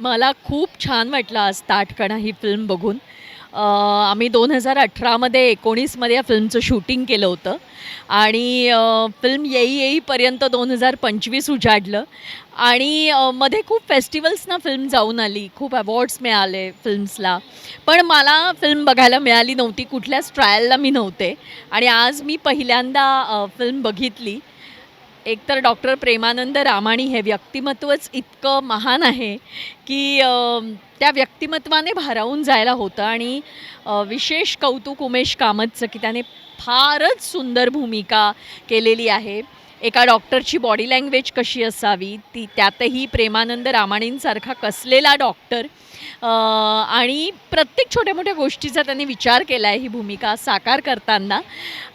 मला खूप छान वाटलं आज ताटकणा ही फिल्म बघून. आम्ही दोन हजार अठरामध्ये एकोणीसमध्ये या फिल्मचं शूटिंग केलं होतं. आणि फिल्म येई येईपर्यंत दोन हजार पंचवीस उजाडलं. आणि मध्ये खूप फेस्टिवल्सना फिल्म जाऊन आली. खूप अवॉर्ड्स मिळाले फिल्म्सला पण मला फिल्म बघायला मिळाली नव्हती. कुठल्याच ट्रायलला मी नव्हते. आणि आज मी पहिल्यांदा फिल्म बघितली. एकतर डॉक्टर प्रेमानंद रामाणी हे व्यक्तिमत्वच इतकं महान आहे की त्या व्यक्तिमत्वाने भारावून जायला होतं आणि विशेष कौतुक उमेश कामतचं की त्याने फारच सुंदर भूमिका केलेली आहे. एका डॉक्टरची बॉडी लँग्वेज कशी असावी ती त्यातही प्रेमानंद रामाणींसारखा कसलेला डॉक्टर आणि प्रत्येक छोट्या मोठ्या गोष्टीचा त्यांनी विचार केला आहे ही भूमिका साकार करताना.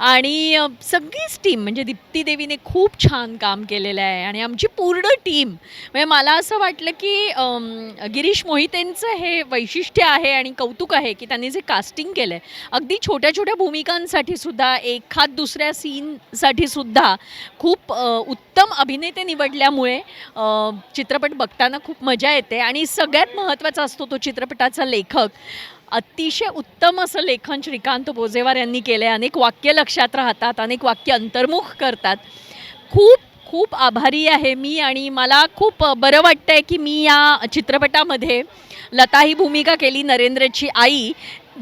आणि सगळीच टीम म्हणजे दीप्ती देवीने खूप छान काम केलेलं आहे आणि आमची पूर्ण टीम म्हणजे मला असं वाटलं की गिरीश मोहितेंचं हे वैशिष्ट्य आहे आणि कौतुक आहे की त्यांनी जे कास्टिंग केलं आहे अगदी छोट्या छोट्या भूमिकांसाठी सुद्धा एखाद दुसऱ्या सीनसाठी सुद्धा खूप उत्तम अभिनेते निवडल्यामुळे चित्रपट बघताना खूप मजा येते आणि सगळ्यात महत्त्वाचा असतो असतो तो चित्रपटाचा लेखक. अतिशय उत्तम असं लेखन श्रीकांत बोजेवार यांनी केलं आहे अनेक वाक्य लक्षात राहतात अनेक वाक्य अंतर्मुख करतात. खूप खूप आभारी आहे मी आणि मला खूप बरं वाटतं आहे की मी या चित्रपटामध्ये लता ही भूमिका केली नरेंद्रची आई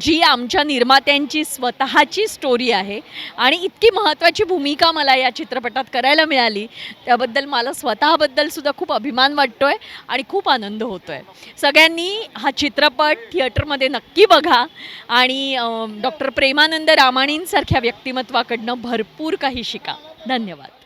जी आमच्या निर्मात्यांची स्वतःची स्टोरी आहे. आणि इतकी महत्त्वाची भूमिका मला या चित्रपटात करायला मिळाली. त्याबद्दल मला स्वतःबद्दल सुद्धा खूप अभिमान वाटतो आहे आणि खूप आनंद होतो आहे सगळ्यांनी हा चित्रपट थिएटरमध्ये नक्की बघा. आणि डॉक्टर प्रेमानंद रामाणींसारख्या व्यक्तिमत्वाकडनं भरपूर काही शिका. धन्यवाद.